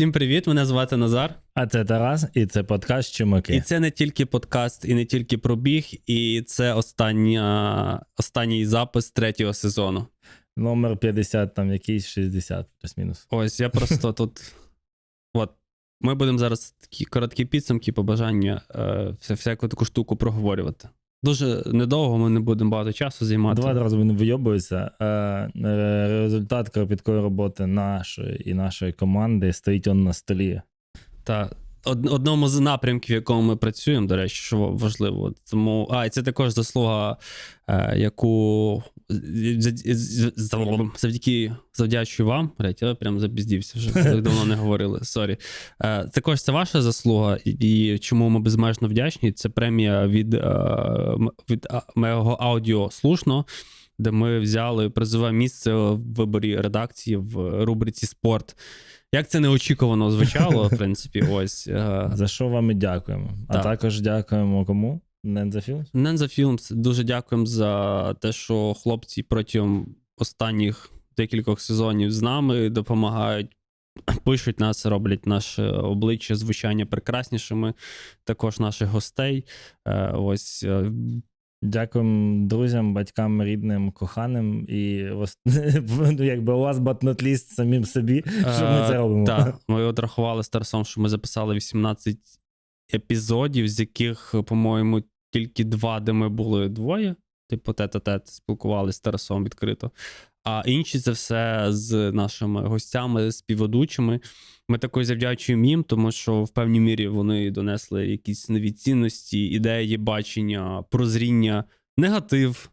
Всім привіт! Мене звати Назар. А це Тарас, і це подкаст Чумаки. І це не тільки подкаст, і не тільки пробіг, і це остання, останній запис третього сезону. Номер 50, там якийсь 60, плюс-мінус. Ось я просто тут. От. Ми будемо зараз такі короткі підсумки, побажання, е, всяку таку штуку проговорювати. Дуже недовго ми не будемо багато часу займати. Два одразу він вийобуються. Е, е, результат кропіткої роботи нашої і нашої команди стоїть он на столі. Та од- одному з напрямків, в якому ми працюємо, до речі, що важливо. Тому, а, і це також заслуга, е, яку завдяки завдячую вам. Блять, я прям запіздівся вже так давно не говорили. Сорі. Е, також це ваша заслуга, і, і чому ми безмежно вдячні. Це премія від, е, від мого аудіо слушно. Де ми взяли призове місце в виборі редакції в рубриці спорт. Як це неочікувано звучало, в принципі, ось. е, За що вам і дякуємо. А Так. також дякуємо кому? Nenza Films? Ненза Films, дуже дякуємо за те, що хлопці протягом останніх декількох сезонів з нами допомагають, пишуть нас, роблять наше обличчя, звучання прекраснішими, також наших гостей. Е, Ось е, Дякуємо друзям, батькам, рідним, коханим і ну, якби у вас батнотліст самим собі, що ми це робимо. Так, ми одрахували з Тарасом, що ми записали 18 епізодів, з яких, по-моєму, тільки два, де ми були двоє, типу тет-а-тет, спілкувалися з Тарасом відкрито. А інші це все з нашими гостями, співведучими. Ми також завдячуємо їм, тому що в певній мірі вони донесли якісь нові цінності, ідеї, бачення, прозріння, негатив,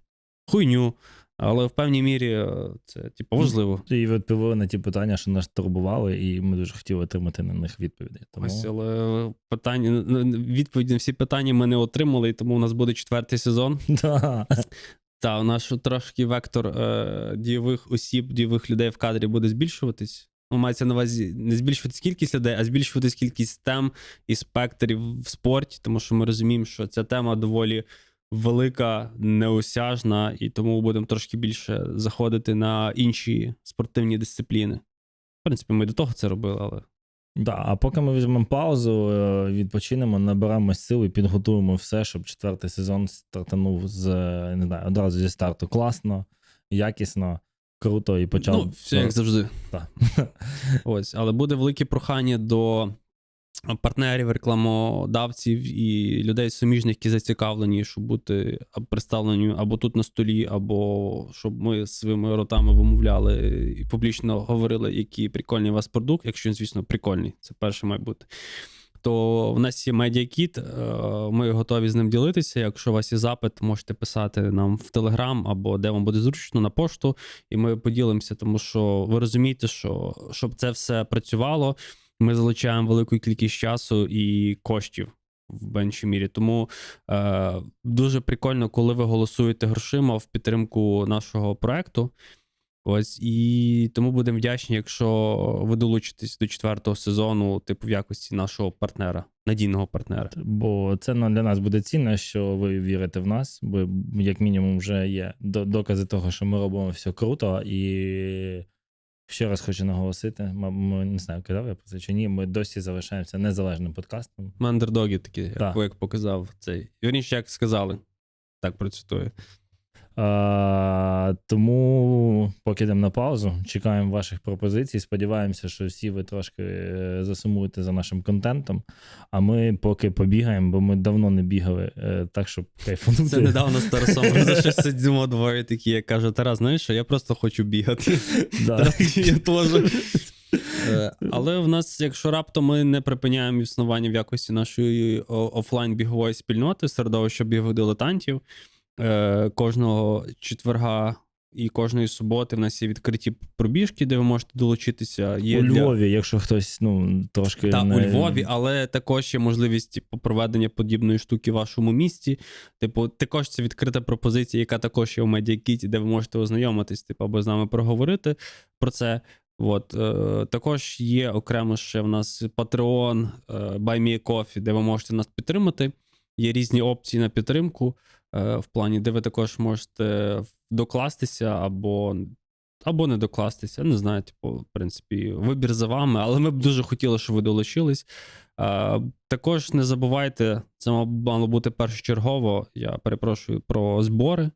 хуйню. Але в певній мірі е, це типу важливо. І відповіли на ті питання, що нас турбували, і ми дуже хотіли отримати на них відповіді. Тому Ось, але питання відповіді на всі питання ми не отримали, і тому у нас буде четвертий сезон. Да. Та у нас трошки вектор е, дійових осіб, дійових людей в кадрі буде збільшуватись. Ну, мається на увазі не збільшуватись кількість людей, а збільшуватись кількість тем і спектрів в спорті, тому що ми розуміємо, що ця тема доволі велика, неосяжна, і тому будемо трошки більше заходити на інші спортивні дисципліни. В принципі, ми до того це робили, але Да, а поки ми візьмемо паузу, е, відпочинемо, наберемо сил і підготуємо все, щоб четвертий сезон стартанув з е, не знаю, одразу зі старту класно, якісно, круто і почав. ну, все як завжди. Так. Ось, але буде велике прохання до партнерів, рекламодавців і людей суміжних, які зацікавлені, щоб бути представлені або тут на столі, або щоб ми своїми ротами вимовляли і публічно говорили, який прикольний у вас продукт, якщо він, звісно, прикольний. Це перше має бути. То в нас є медіакіт, е, ми готові з ним ділитися. Якщо у вас є запит, можете писати нам в Телеграм або де вам буде зручно на пошту, і ми поділимося, тому що ви розумієте, що щоб це все працювало, ми залучаємо велику кількість часу і коштів в меншій мірі. Тому е, дуже прикольно, коли ви голосуєте грошима в підтримку нашого проекту. Ось і тому будемо вдячні, якщо ви долучитесь до четвертого сезону, типу в якості нашого партнера, надійного партнера. Бо це ну, для нас буде цінно, що ви вірите в нас, бо як мінімум вже є докази того, що ми робимо все круто. І ще раз хочу наголосити: ми не знаю, казав я про це чи ні. Ми досі залишаємося незалежним подкастом. Ми андердоги такі, як, Так. як показав цей. Вірніше, як сказали. Так процитую. А, тому поки йдемо на паузу, чекаємо ваших пропозицій. Сподіваємося, що всі ви трошки е, засумуєте за нашим контентом. А ми поки побігаємо, бо ми давно не бігали, е, так щоб кайфанути. Це недавно з Тарасом. Ми за щось сидимо двоє такі, я кажу, Тарас, знаєш що, я просто хочу бігати. Тарас, я теж. Е, Але в нас, якщо раптом ми не припиняємо існування в якості нашої офлайн-бігової спільноти, середовища бігових дилетантів, е, кожного четверга і кожної суботи в нас є відкриті пробіжки, де ви можете долучитися. Є У для- Львові, якщо хтось ну, трошки. та, не... у Львові, але також є можливість типу, проведення подібної штуки в вашому місті. Типу, також це відкрита пропозиція, яка також є у медіакіті, де ви можете ознайомитись, типу, або з нами проговорити про це. От, е, також є окремо ще в нас Patreon, е, Buy Me a Coffee, де ви можете нас підтримати. Є різні опції на підтримку в плані, де ви також можете докластися або або не докластися. Не знаю, типу, в принципі, вибір за вами, але ми б дуже хотіли, щоб ви долучились. Е, також не забувайте, це мало бути першочергово. Я перепрошую про збори. Е,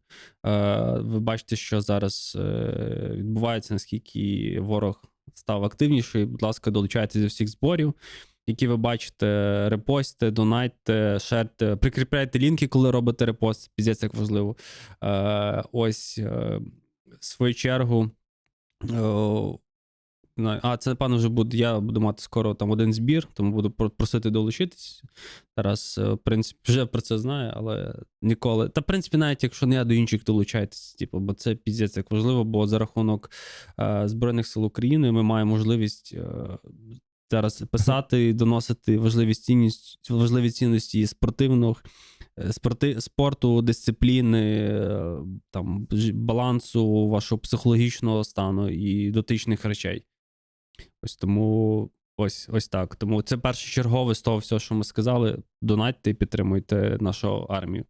ви бачите, що зараз е, відбувається, наскільки ворог став активніший. Будь ласка, долучайтеся до всіх зборів. Які ви бачите, репостите, донайте, шерте, прикріпляйте лінки, коли робите репост. Піздець як важливо. Е, ось е, в свою чергу. Е, а, це напевно вже буде. Я буду мати скоро там один збір, тому буду просити долучитись. Тарас, е, в принципі, вже про це знає, але ніколи. Та, в принципі, навіть якщо не я до інших долучайтесь, типу, бо це піздець як важливо, бо за рахунок е, Збройних сил України ми маємо можливість е, зараз писати і доносити важливі цінності, важливі цінності спортивних. е, Спорти, спорту, дисципліни, е, там, балансу вашого психологічного стану і дотичних речей. Ось тому ось, ось так. Тому це першочергове з того всього, що ми сказали. Донатьте і підтримуйте нашу армію.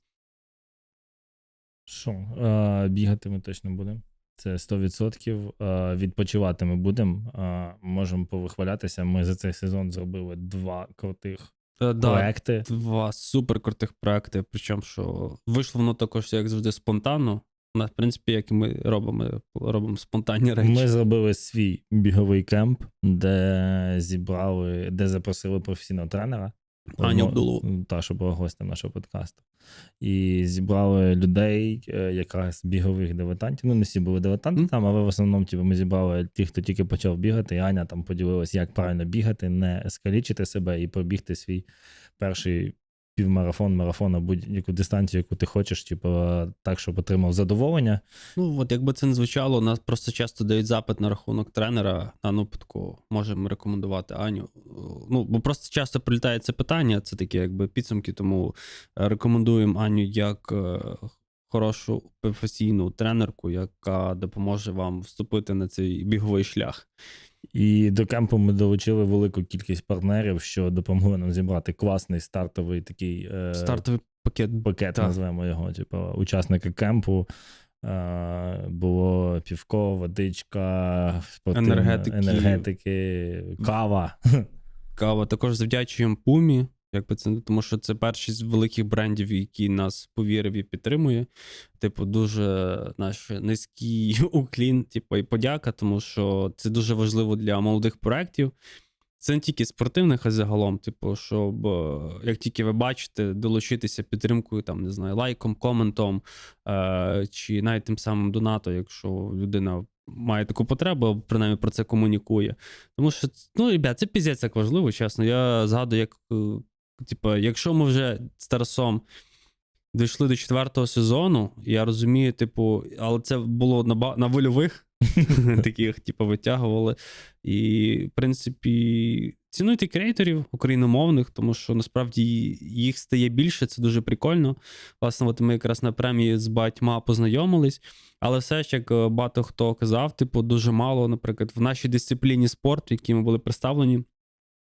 Що, е, бігати ми точно будемо. Це 100%. Е, відпочивати ми будемо. Е, можемо повихвалятися. Ми за цей сезон зробили два крутих Е, Да, проекти. два супер крутих проекти. Причому, що вийшло воно також, як завжди, спонтанно. На, в принципі, як і ми робимо, робимо спонтанні речі. Ми зробили свій біговий кемп, де зібрали, де запросили професійного тренера. Аню Абдулову. Та, що була гостем нашого подкасту. І зібрали людей, е, якраз бігових дилетантів. Ну, не всі були дилетанти mm. там, але в основному типу, ми зібрали тих, хто тільки почав бігати, і Аня там поділилась, як правильно бігати, не скалічити себе і пробігти свій перший півмарафон, марафон, або будь-яку дистанцію, яку ти хочеш, типу, так, щоб отримав задоволення. Ну, от якби це не звучало, нас просто часто дають запит на рахунок тренера. На ну, можемо рекомендувати Аню. Ну, бо просто часто прилітає це питання, це такі якби підсумки, тому е, рекомендуємо Аню як е, хорошу професійну тренерку, яка допоможе вам вступити на цей біговий шлях. І до кемпу ми долучили велику кількість партнерів, що допомогли нам зібрати класний стартовий такий е, Стартовий пакет. пакет, Так. називаємо його, типу, учасника кемпу. Е, було півко, водичка, Енергетики. енергетики, кава. Кава також завдячуємо Пумі. Якби це тому, що це перший з великих брендів, який нас повірив і підтримує. Типу, дуже наш низький уклін, типу, і подяка, тому що це дуже важливо для молодих проєктів. Це не тільки спортивних, а загалом, типу, щоб е, як тільки ви бачите, долучитися підтримкою, там, не знаю, лайком, коментом, е, чи навіть тим самим донатом, якщо людина має таку потребу, принаймні про це комунікує. Тому що, ну, ребят, це піздець як важливо, чесно. Я згадую, як, типу, якщо ми вже з Тарасом дійшли до четвертого сезону, я розумію, типу, але це було на, на вольових, таких, типу, витягували. І, в принципі, цінуйте креаторів україномовних, тому що насправді їх стає більше, це дуже прикольно. Власне, от ми якраз на премії з батьма познайомились. Але все ж, як е, багато хто казав, типу, дуже мало, наприклад, в нашій дисципліні спорт, в якій ми були представлені,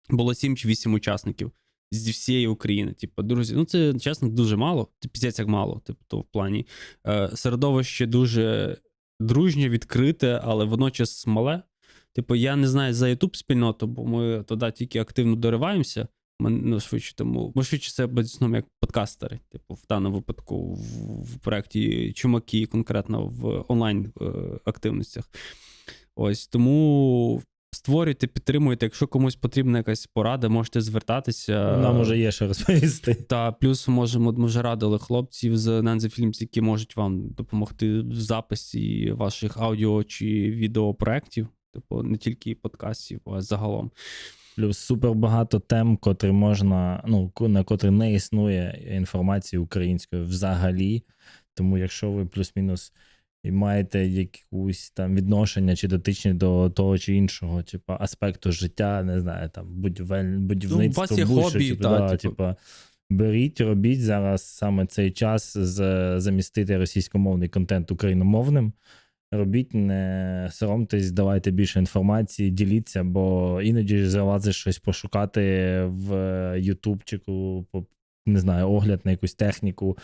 було 7 чи 8 учасників зі всієї України. Типу, друзі, ну це чесно дуже мало. Піздець як мало. Типу, то в плані е, середовище дуже дружнє, відкрите, але водночас мале. Типу, я не знаю за youtube спільноту, бо ми туди тільки активно дориваємося. Ми, ну, швидше тому, бо швидше це безумовно як подкастери. Типу, в даному випадку в, в проєкті Чумаки, конкретно в онлайн е, активностях. Ось тому створюйте, підтримуйте. Якщо комусь потрібна якась порада, можете звертатися. Нам уже є що розповісти. Та плюс можемо, ми вже радили хлопців з Nancy Films, які можуть вам допомогти в записі ваших аудіо чи відеопроєктів, типу не тільки подкастів, а загалом. Плюс супер багато тем, котрі можна, ну, на котрі не існує інформації української взагалі. Тому, якщо ви плюс-мінус і маєте якусь там відношення чи дотичні до того чи іншого, типу, аспекту життя, не знаю, там будівель, будівництво, Ну, вас є будь-що, хобі, типу, та, да, типу. типу, беріть, робіть зараз саме цей час з, замістити російськомовний контент україномовним. Робіть, не соромтесь, давайте більше інформації, діліться, бо іноді залазиш щось пошукати в Ютубчику, по- не знаю, огляд на якусь техніку,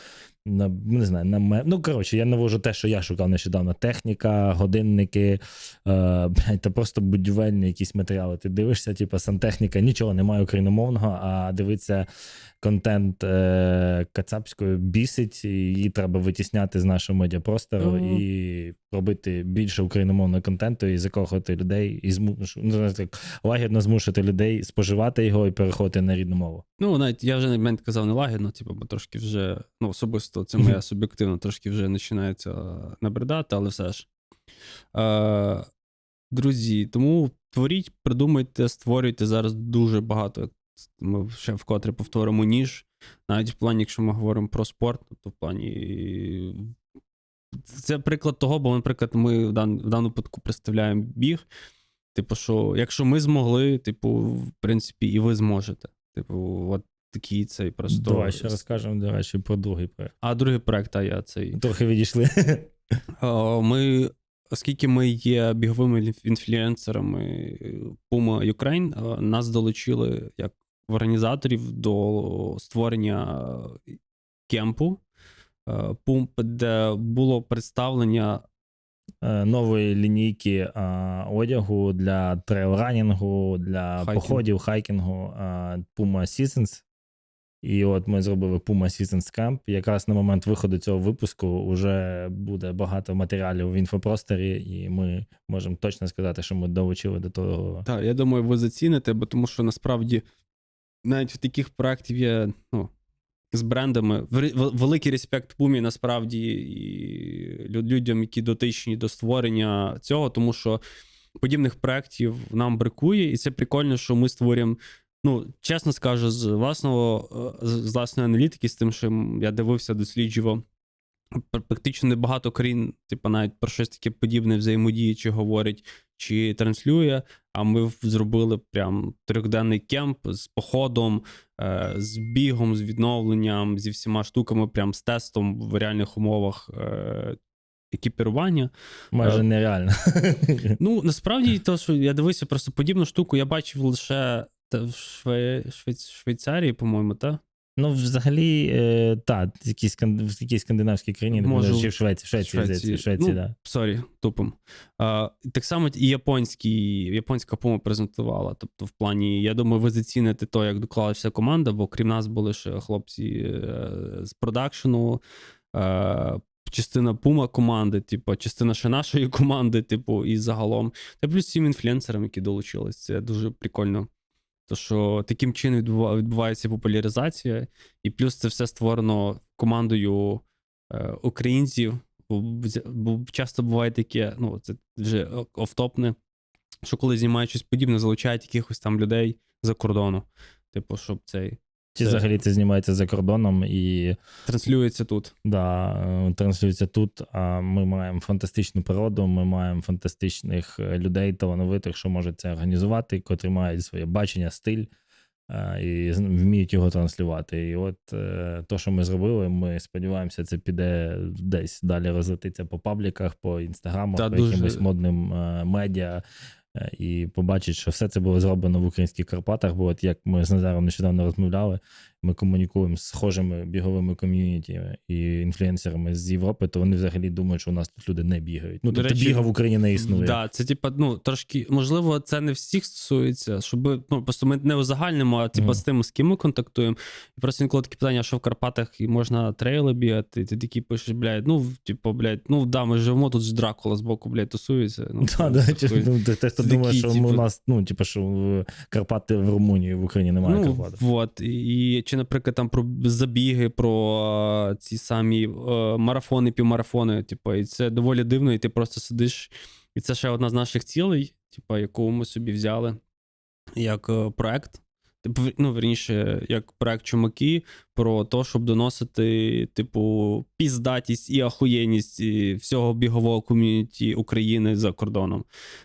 на не знаю, на ме- ну коротше, я навожу те, що я шукав нещодавно: техніка, годинники, е, та просто будівельні якісь матеріали. Ти дивишся, типу, сантехніка, нічого немає україномовного, а дивиться контент е, кацапською бісить, і її треба витісняти з нашого медіапростору Мгм. і робити більше україномовного контенту і закохувати людей, і зму... ну, так, лагідно змушувати людей споживати його і переходити на рідну мову. Ну, навіть я вже на момент казав не лагідно, типу, бо трошки вже, ну, особисто, це моя суб'єктивна, трошки вже починається набридати, але все ж. Е, друзі, тому творіть, придумайте, створюйте зараз дуже багато. Ми ще вкотре повторимо ніж. Навіть в плані, якщо ми говоримо про спорт, тобто в плані. Це приклад того, бо, наприклад, ми в, дан, в даному випадку представляємо біг. Типу, що якщо ми змогли, типу, в принципі, і ви зможете. Типу, от такий цей просто. Давай ще розкажемо, до речі, про другий проект. А другий проект, а я цей. Трохи відійшли. Ми, оскільки ми є біговими інф- інфлюенсерами Puma Ukraine, е, нас долучили як організаторів до створення кемпу, е, де було представлення Е, нової лінійки а, одягу для трейлранінгу, для Хайкінг. походів, хайкінгу а, Puma Seasons. І от ми зробили Puma Seasons Camp. Якраз на момент виходу цього випуску вже буде багато матеріалів в інфопросторі, і ми можемо точно сказати, що ми долучили до того. Так, я думаю, ви заціните, бо тому що насправді навіть в таких проєктів є ну, з брендами. Великий респект Пумі насправді і людям, які дотичні до створення цього, тому що подібних проєктів нам бракує, і це прикольно, що ми створюємо. Ну, чесно скажу, з власного е, з власної аналітики, з тим, що я дивився, досліджував. пр- Практично небагато країн, типу, навіть про щось таке подібне взаємодіє, чи говорить, чи транслює. А ми зробили прям трьохденний кемп з походом, е, з бігом, з відновленням, зі всіма штуками, прям з тестом в реальних умовах е, екіпірування. Майже нереально. Ну, насправді, то, що я дивився просто подібну штуку, я бачив лише та, в Шве... Швейц... Швейцарії, по-моєму, так? Ну, взагалі, е, так, скан- в якійсь скандинавській країні, може, чи в Швеції, в Швеції, здається, в Швеції, ну, да. Сорі, тупим. А, так само і японський, японська пума презентувала. Тобто, в плані, я думаю, ви заціните то, як доклалася команда, бо крім нас були ще хлопці е, з продакшену, е, частина пума команди, типу, частина ще нашої команди, типу, і загалом. Та плюс всім інфлюенсерам, які долучились. Це дуже прикольно. То, що таким чином відбувається популяризація, і плюс це все створено командою е, українців. Бо, часто буває таке, ну, це вже офтопне, що коли знімають щось подібне, залучають якихось там людей за кордону. Типу, щоб цей Чи Це- взагалі це знімається за кордоном і транслюється тут. да, е, транслюється тут. А ми маємо фантастичну природу, ми маємо фантастичних е, людей, талановитих, що можуть це організувати, котрі мають своє бачення, стиль е, і вміють його транслювати. І от то, що ми зробили, ми сподіваємося, це піде десь далі розлетиться по пабліках, по інстаграмах, Та по дуже- якимось модним медіа. Е, І побачить, що все це було зроблено в українських Карпатах. Бо от як ми з Назаром нещодавно розмовляли, ми комунікуємо з схожими біговими ком'юніті і інфлюенсерами з Європи, то вони взагалі думають, що у нас тут люди не бігають. Ну тобто біга в Україні не існує. Да, це типа, ну, трошки, можливо, це не всіх стосується, щоб ну, просто ми не узагальнимо, а типа Мгм. з тим, з ким ми контактуємо. І просто інколи таке питання, що в Карпатах і можна трейли бігати, і ти такий пишеш, блядь, ну, типу, блядь, ну да, ми живемо тут ж Дракула з боку, блядь, тусується. Ну, Да, да, це ну, те- те, хто думає, що типу- у нас, ну, типу, що в Карпати в Румунії, в Україні немає ну, Карпат. Вот. І чи, наприклад, там про забіги, про е, ці самі е, марафони, півмарафони, типу, і це доволі дивно, і ти просто сидиш. І це ще одна з наших цілей, типу, яку ми собі взяли як е, проект. Типу, ну, верніше, як проект чумаки, про те, щоб доносити, типу, піздатість і ахуєнність і всього бігового ком'юніті України за кордоном.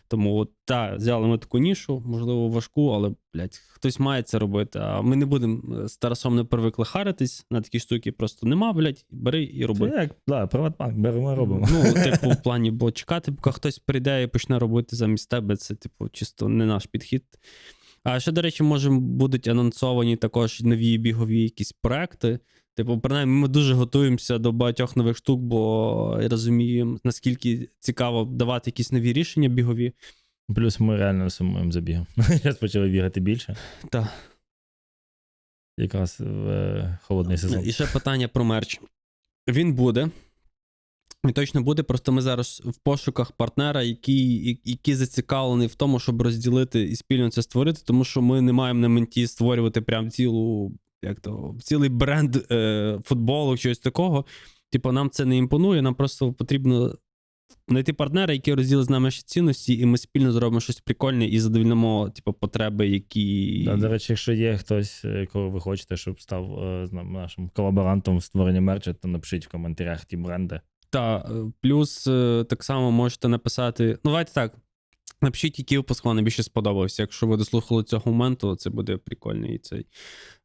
Тому так, взяли ми таку нішу, можливо, важку, але блядь, хтось має це робити. А ми не будемо е, з Тарасом не привикли харитись на такі штуки. Просто нема, блядь, бери і роби. Це як, да, Приватбанк, беремо, робимо. Ну, типу, в плані, бо чекати, поки хтось прийде і почне робити замість тебе, це, типу, чисто не наш підхід. А ще, до речі, може, будуть анонсовані також нові бігові якісь проекти. Типу, принаймні, ми дуже готуємося до багатьох нових штук, бо розуміємо, наскільки цікаво давати якісь нові рішення бігові. Плюс ми реально сумуємо за бігом. Зараз почали бігати більше. Так. Якраз в е, холодний сезон. І ще питання про мерч. Він буде. Він точно буде, просто ми зараз в пошуках партнера, який, який зацікавлений в тому, щоб розділити і спільно це створити, тому що ми не маємо на менті створювати прям цілу, як то, цілий бренд е, футболу, щось такого. Типу, нам це не імпонує, нам просто потрібно знайти партнера, який розділить з нами ще цінності, і ми спільно зробимо щось прикольне і задовільнимо, типу, потреби, які. Да, до речі, якщо є хтось, е, кого ви хочете, щоб став е, нашим колаборантом в створенні мерча, то напишіть в коментарях ті бренди. Та, е, плюс е, так само можете написати. Ну, давайте так. Напишіть, який випуск вам найбільше сподобався. Якщо ви дослухали цього моменту, це буде прикольний цей,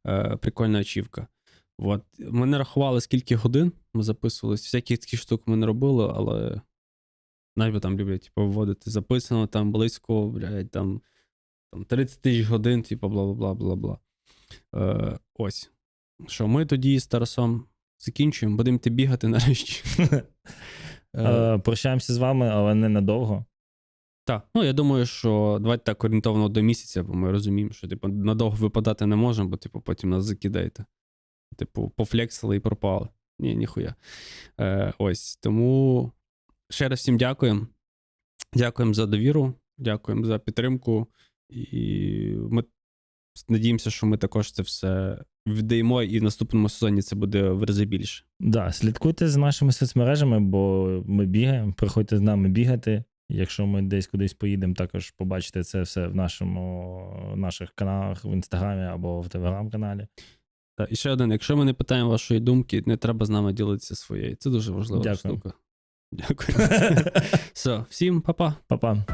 е, прикольна ачівка. От. Ми не рахували, скільки годин ми записувалися. Всяких таких штук ми не робили, але навіть там люблять типу, вводити записано там близько, блядь, там, там 30 тисяч годин, типу, бла бла бла бла бла. Е, ось. Що ми тоді з Тарасом закінчуємо, будемо йти бігати нарешті. Е, Прощаємося з вами, але не надовго. Так, ну я думаю, що давайте так орієнтовно до місяця, бо ми розуміємо, що типу надовго випадати не можемо, бо типу потім нас закидаєте. Типу, пофлексили і пропали. Ні, ніхуя. Е, ось тому ще раз всім дякуємо. Дякуємо за довіру, дякуємо за підтримку. І ми надіємося, що ми також це все віддаємо, і в наступному сезоні це буде в рази більше. Да, слідкуйте за нашими соцмережами, бо ми бігаємо. Приходьте з нами бігати. Якщо ми десь кудись поїдемо, також побачите це все в нашому наших каналах в інстаграмі або в телеграм-каналі. Та, і ще один: якщо ми не питаємо вашої думки, не треба з нами ділитися своєю. Це дуже важлива Дякую. штука. Дякую. Все, всім па-па. Па-па.